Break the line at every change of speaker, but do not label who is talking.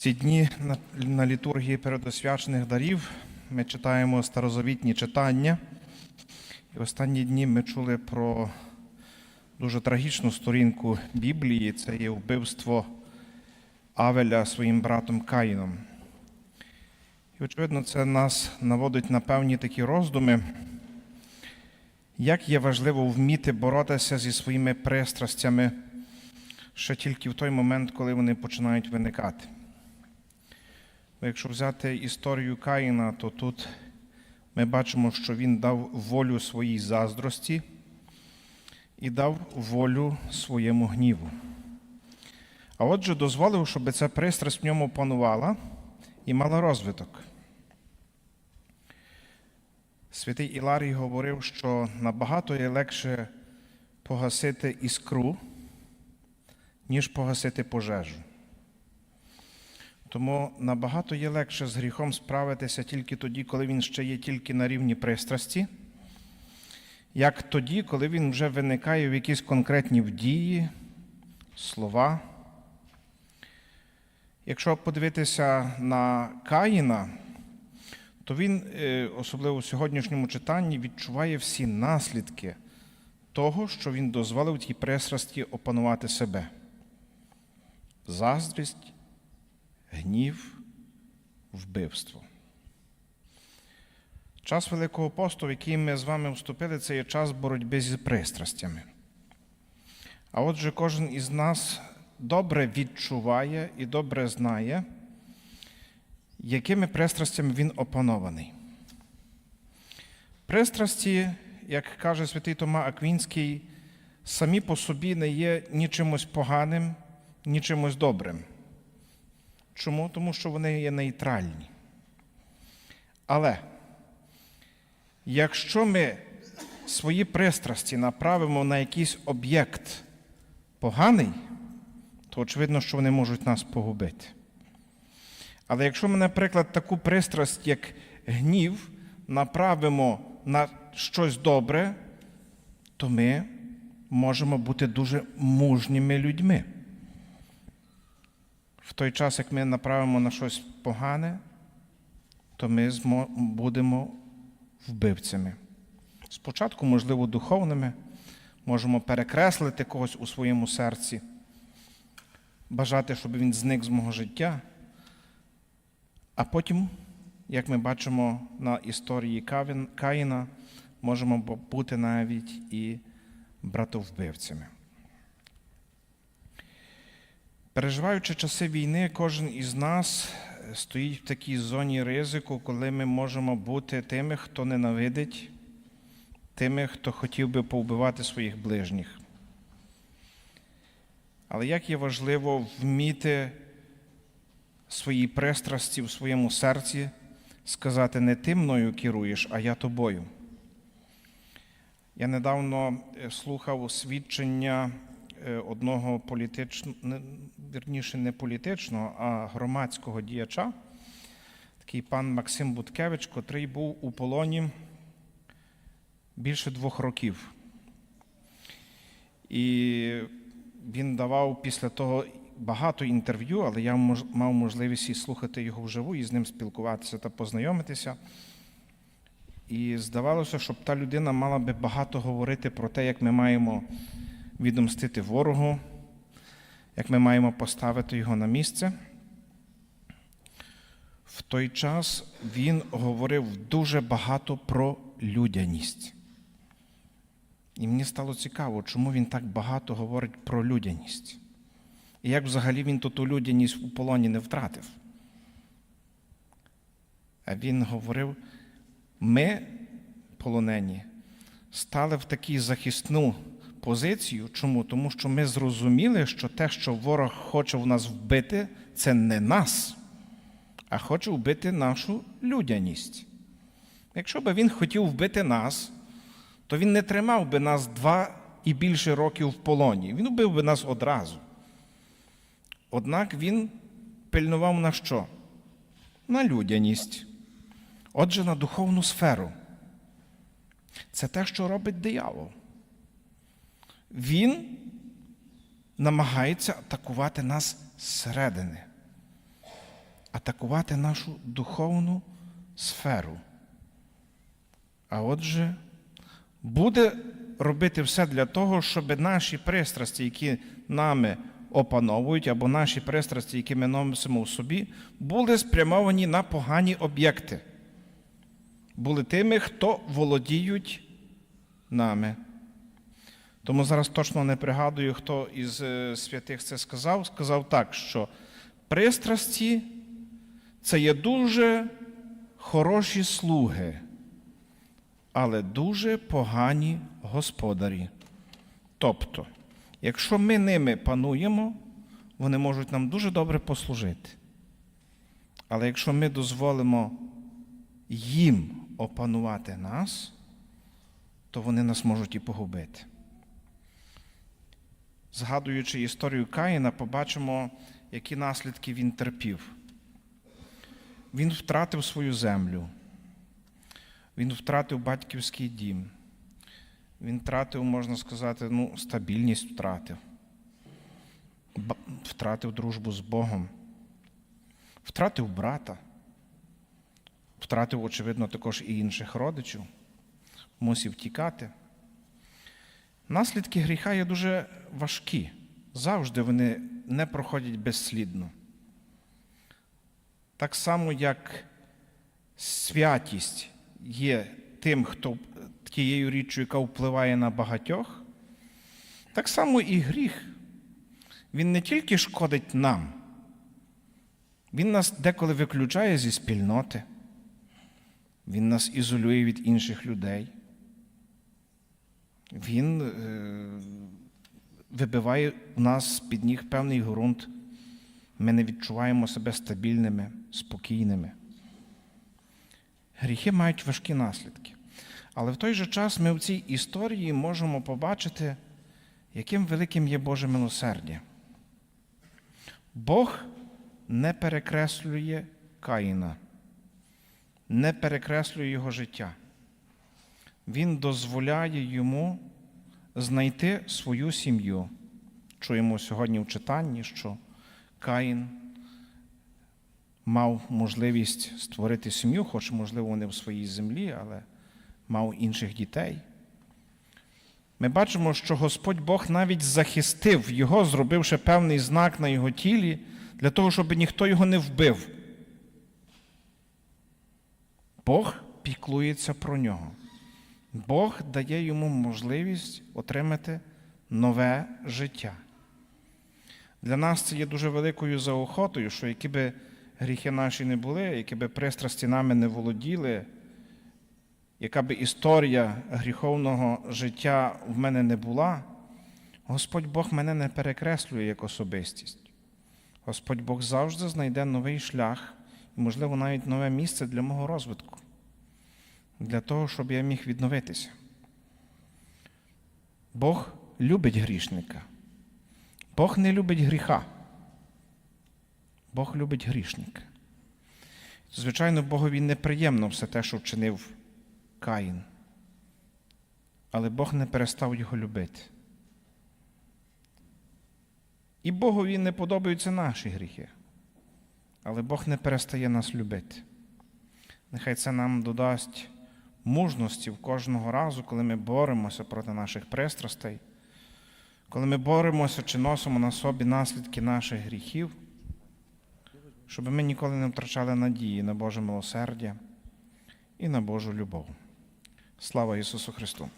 Ці дні на, літургії передосвячених дарів ми читаємо старозавітні читання. І в останні дні ми чули про дуже трагічну сторінку Біблії це є вбивство Авеля своїм братом Каїном. І, очевидно, це нас наводить на певні такі роздуми, як є важливо вміти боротися зі своїми пристрастями ще тільки в той момент, коли вони починають виникати. Якщо взяти історію Каїна, то тут ми бачимо, що він дав волю своїй заздрості і дав волю своєму гніву. А отже, дозволив, щоб ця пристрасть в ньому панувала і мала розвиток. Святий Іларій говорив, що набагато є легше погасити іскру, ніж погасити пожежу. Тому набагато є легше з гріхом справитися тільки тоді, коли він ще є тільки на рівні пристрасті, як тоді, коли він вже виникає в якісь конкретні дії, слова. Якщо подивитися на Каїна, то він, е, особливо в сьогоднішньому читанні, відчуває всі наслідки того, що він дозволив тій пристрасті опанувати себе. Заздрість, гнів, вбивство. Час Великого посту, в який ми з вами вступили, це є час боротьби зі пристрастями. А отже, кожен із нас добре відчуває і добре знає, якими пристрастями він опанований. Пристрасті, як каже святий Тома Аквінський, самі по собі не є ні чимось поганим, ні чимось добрим. Чому? Тому що вони є нейтральні. Але якщо ми свої пристрасті направимо на якийсь об'єкт поганий, то очевидно, що вони можуть нас погубити. Але якщо ми, наприклад, таку пристрасть, як гнів, направимо на щось добре, то ми можемо бути дуже мужніми людьми. В той час, як ми направимо на щось погане, то ми будемо вбивцями. Спочатку, можливо, духовними, можемо перекреслити когось у своєму серці, бажати, щоб він зник з мого життя. А потім, як ми бачимо на історії Каїна, можемо бути навіть і братовбивцями. Переживаючи часи війни, кожен із нас е, стоїть в такій зоні ризику, коли ми можемо бути тими, хто ненавидить, тими, хто хотів би повбивати своїх ближніх. Але як є важливо вміти свої пристрасті в своєму серці сказати, не ти мною керуєш, а я тобою. Я недавно е, слухав свідчення одного політичного, вірніше, не політичного, а громадського діяча, такий пан Максим Буткевич, котрий був у полоні більше двох років. І він давав після того багато інтерв'ю, але я мав можливість і слухати його вживу, і з ним спілкуватися та познайомитися. І здавалося, щоб та людина мала би багато говорити про те, як ми маємо відомстити ворогу, як ми маємо поставити його на місце. В той час він говорив дуже багато про людяність. І мені стало цікаво, чому він так багато говорить про людяність. І як взагалі він ту людяність у полоні не втратив. А він говорив: ми, полонені, стали в таку захисну позицію. Чому? Тому що ми зрозуміли, що те, що ворог хоче в нас вбити, це не нас, а хоче вбити нашу людяність. Якщо би він хотів вбити нас, то він не тримав би нас два і більше років в полоні. Він вбив би нас одразу. Однак він пильнував на що? На людяність. Отже, на духовну сферу. Це те, що робить диявол. Він намагається атакувати нас зсередини. атакувати нашу духовну сферу. А отже, буде робити все для того, щоб наші пристрасті, які нами опановують, або наші пристрасті, які ми носимо в собі, були спрямовані на погані об'єкти. Були тими, хто володіють нами. Тому зараз точно не пригадую, хто із е, святих це сказав. Сказав так, що пристрасті це є дуже хороші слуги, але дуже погані господарі. Тобто, якщо ми ними пануємо, вони можуть нам дуже добре послужити. Але якщо ми дозволимо їм опанувати нас, то вони нас можуть і погубити. Згадуючи історію Каїна, побачимо, які наслідки він терпів. Він втратив свою землю, він втратив батьківський дім, він втратив, можна сказати, ну, стабільність втратив, втратив дружбу з Богом, втратив брата, втратив, очевидно, також і інших родичів, мусив тікати. Наслідки гріха є дуже важкі. Завжди вони не проходять безслідно. Так само, як святість є тим, хто тією річчю, яка впливає на багатьох, так само і гріх. Він не тільки шкодить нам, він нас деколи виключає зі спільноти, він нас ізолює від інших людей. Він е, вибиває у нас з-під ніг певний ґрунт. Ми не відчуваємо себе стабільними, спокійними. Гріхи мають важкі наслідки. Але в той же час ми в цій історії можемо побачити, яким великим є Боже милосердя. Бог не перекреслює Каїна, не перекреслює його життя. Він дозволяє йому знайти свою сім'ю. Чуємо сьогодні в читанні, що Каїн мав можливість створити сім'ю, хоч, можливо, вони в своїй землі, але мав інших дітей. Ми бачимо, що Господь Бог навіть захистив його, зробивши певний знак на його тілі, для того, щоб ніхто його не вбив. Бог піклується про нього. Бог дає йому можливість отримати нове життя. Для нас це є дуже великою заохотою, що які би гріхи наші не були, які би пристрасті нами не володіли, яка би історія гріховного життя в мене не була, Господь Бог мене не перекреслює як особистість. Господь Бог завжди знайде новий шлях і, можливо, навіть нове місце для мого розвитку, для того, щоб я міг відновитися. Бог любить грішника. Бог не любить гріха. Бог любить грішника. Звичайно, Богові неприємно все те, що вчинив Каїн. Але Бог не перестав його любити. І Богові не подобаються наші гріхи. Але Бог не перестає нас любити. Нехай це нам додасть мужності в кожного разу, коли ми боремося проти наших пристрастей, коли ми боремося чи носимо на собі наслідки наших гріхів, щоб ми ніколи не втрачали надії на Боже милосердя і на Божу любов. Слава Ісусу Христу!